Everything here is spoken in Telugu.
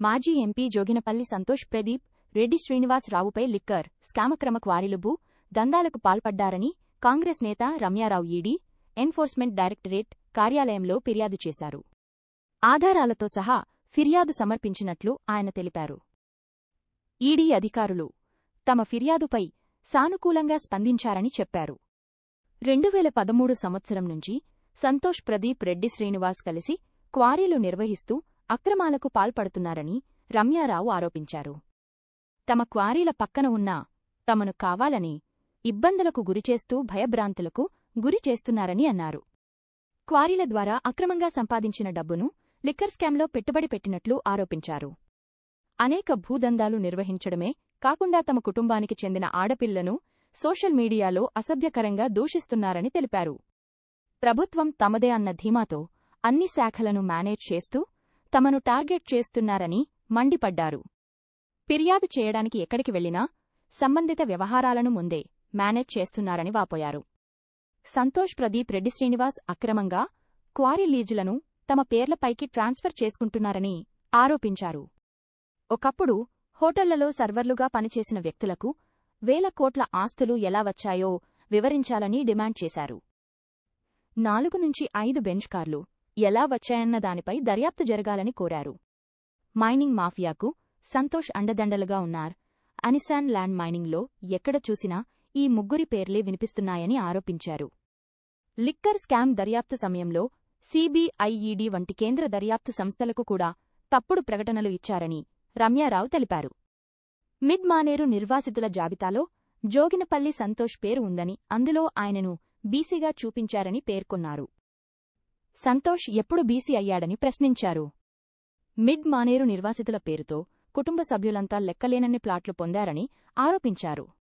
మాజీ ఎంపీ జోగినపల్లి సంతోష్ ప్రదీప్ రెడ్డి శ్రీనివాస్ రావుపై లిక్కర్ స్కామక్రమ క్వారీలుబు దందాలకు పాల్పడ్డారని కాంగ్రెస్ నేత రమ్యారావు ఈడీ ఎన్ఫోర్స్మెంట్ డైరెక్టరేట్ కార్యాలయంలో ఫిర్యాదు చేశారు. ఆధారాలతో సహా ఫిర్యాదు సమర్పించినట్లు ఆయన తెలిపారు. ఈడీ అధికారులు తమ ఫిర్యాదుపై సానుకూలంగా స్పందించారని చెప్పారు. రెండు వేల పదమూడు సంవత్సరం నుంచి సంతోష్ ప్రదీప్ రెడ్డి శ్రీనివాస్ కలిసి క్వారీలు నిర్వహిస్తూ అక్రమాలకు పాల్పడుతున్నారని రమ్యారావు ఆరోపించారు. తమ క్వారీల పక్కన ఉన్న తమను కావాలని ఇబ్బందులకు గురిచేస్తూ భయభ్రాంతులకు గురి చేస్తున్నారని అన్నారు. క్వారీల ద్వారా అక్రమంగా సంపాదించిన డబ్బును లిక్కర్ స్కామ్లో పెట్టుబడి పెట్టినట్లు ఆరోపించారు. అనేక భూదందాలు నిర్వహించడమే కాకుండా తమ కుటుంబానికి చెందిన ఆడపిల్లను సోషల్ మీడియాలో అసభ్యకరంగా దూషిస్తున్నారని తెలిపారు. ప్రభుత్వం తమదే అన్న ధీమాతో అన్ని శాఖలను మేనేజ్ చేస్తూ తమను టార్గెట్ చేస్తున్నారని మండిపడ్డారు. ఫిర్యాదు చేయడానికి ఎక్కడికి వెళ్ళినా సంబంధిత వ్యవహారాలను ముందే మేనేజ్ చేస్తున్నారని వాపోయారు. సంతోష్ ప్రదీప్ రెడ్డి శ్రీనివాస్ అక్రమంగా క్వారీ లీజులను తమ పేర్లపైకి ట్రాన్స్ఫర్ చేసుకుంటున్నారని ఆరోపించారు. ఒకప్పుడు హోటళ్ళలో సర్వర్లుగా పనిచేసిన వ్యక్తులకు వేల కోట్ల ఆస్తులు ఎలా వచ్చాయో వివరించాలని డిమాండ్ చేశారు. నాలుగు నుంచి ఐదు బెంచ్ కార్లు ఎలా వచ్చాయన్న దానిపై దర్యాప్తు జరగాలని కోరారు. మైనింగ్ మాఫియాకు సంతోష్ అండదండలుగా ఉన్నారు. అనిసాన్ ల్యాండ్ మైనింగ్లో ఎక్కడ చూసినా ఈ ముగ్గురి పేర్లే వినిపిస్తున్నాయని ఆరోపించారు. లిక్కర్ స్కామ్ దర్యాప్తు సమయంలో సీబీఐఈడీ వంటి కేంద్ర దర్యాప్తు సంస్థలకు కూడా తప్పుడు ప్రకటనలు ఇచ్చారని రమ్యారావు తెలిపారు. మిడ్ మానేరు నిర్వాసితుల జాబితాలో జోగినపల్లి సంతోష్ పేరు ఉందని అందులో ఆయనను బీసీగా చూపించారని పేర్కొన్నారు. సంతోష్ ఎప్పుడు బీసీ అయ్యాడని ప్రశ్నించారు. మిడ్ మానేరు నిర్వాసితుల పేరుతో కుటుంబ సభ్యులంతా లెక్కలేనన్ని ప్లాట్లు పొందారని ఆరోపించారు.